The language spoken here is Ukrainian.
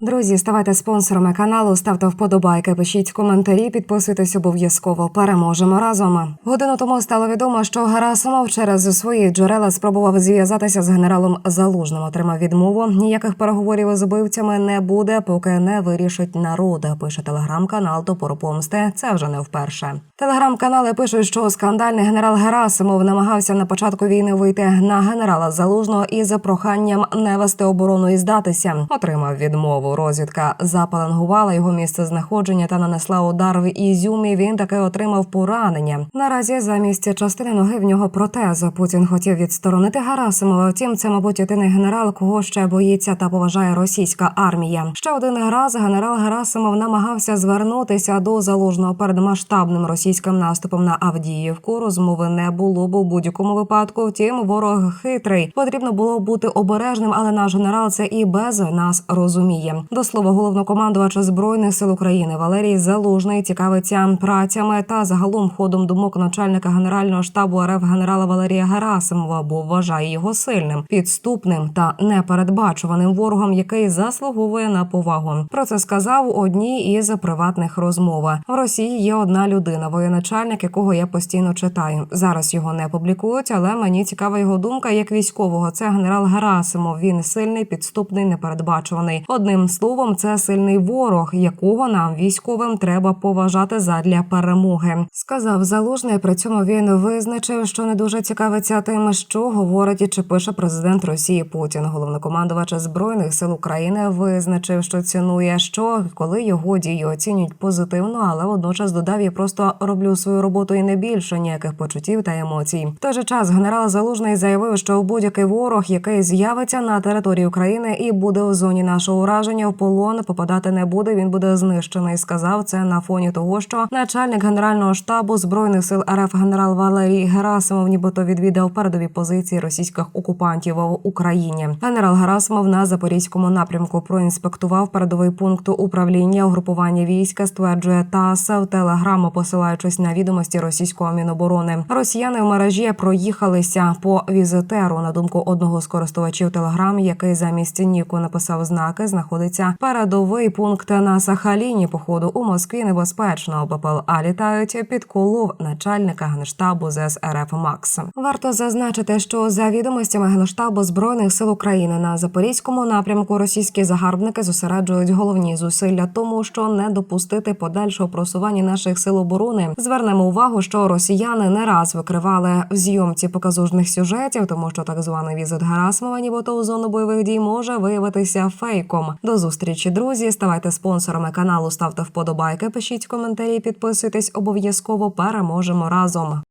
Друзі, ставайте спонсорами каналу, ставте вподобайки, пишіть коментарі, підписуйтесь обов'язково. Переможемо разом. Годину тому стало відомо, що Герасимов через свої джерела спробував зв'язатися з генералом Залужним. Отримав відмову. Ніяких переговорів з убивцями не буде, поки не вирішить народ. Пише телеграм-канал Топору Помсти. Це вже не вперше. Телеграм-канали пишуть, що скандальний генерал Герасимов намагався на початку війни вийти на генерала Залужного із проханням не вести оборону і здатися. Отримав відмову. Розвідка запаленгувала його місце знаходження та нанесла удар в Ізюмі. Він таки отримав поранення. Наразі замість частини ноги в нього протез. Путін хотів відсторонити Герасимова. Втім, це, мабуть, єдиний генерал, кого ще боїться та поважає російська армія. Ще один раз генерал Герасимов намагався звернутися до залужного перед масштабним російським наступом на Авдіївку. Розмови не було б у будь-якому випадку. Втім, ворог хитрий. Потрібно було бути обережним, але наш генерал це і без нас розуміє. До слова, головнокомандувача збройних сил України Валерій Залужний цікавиться працями та загалом ходом думок начальника генерального штабу РФ генерала Валерія Герасимова, бо вважає його сильним, підступним та непередбачуваним ворогом, який заслуговує на повагу. Про це сказав у одній із приватних розмов. В Росії є одна людина, воєначальник, якого я постійно читаю. Зараз його не публікують, але мені цікава його думка як військового. Це генерал Герасимов. Він сильний, підступний, непередбачуваний. Одним словом, це сильний ворог, якого нам військовим треба поважати задля перемоги. Сказав залужний. При цьому він визначив, що не дуже цікавиться тим, що говорить і чи пише президент Росії Путін. Головнокомандувач збройних сил України визначив, що цінує, що коли його дії оцінюють позитивно, але водночас додав я просто роблю свою роботу і не більше ніяких почуттів та емоцій. В той же час генерал Залужний заявив, що будь-який ворог, який з'явиться на території України і буде в зоні нашого ураження, в полон попадати не буде. Він буде знищений. Сказав це на фоні того, що начальник генерального штабу збройних сил РФ генерал Валерій Герасимов, нібито відвідав передові позиції російських окупантів в Україні. Генерал Герасимов на запорізькому напрямку проінспектував передовий пункт управління угрупування війська. Стверджує ТАСС в телеграму, посилаючись на відомості російського міноборони. Росіяни в мережі проїхалися по візитеру. На думку одного з користувачів телеграм, який замість Ніку написав знаки, знаходиться передовий пункт на Сахаліні. Походу у Москві небезпечно. БПЛА літають під колов начальника генштабу ЗС РФ Макс. Варто зазначити, що за відомостями генштабу збройних сил України на запорізькому напрямку російські загарбники зосереджують головні зусилля тому, що не допустити подальшого просування наших сил оборони. Звернемо увагу, що росіяни не раз викривали в зйомці показужних сюжетів, тому що так званий візит Гарасмова, нібито у зону бойових дій може виявитися фейком. До зустрічі, друзі. Ставайте спонсорами каналу, ставте вподобайки, пишіть коментарі, підписуйтесь обов'язково. Переможемо разом.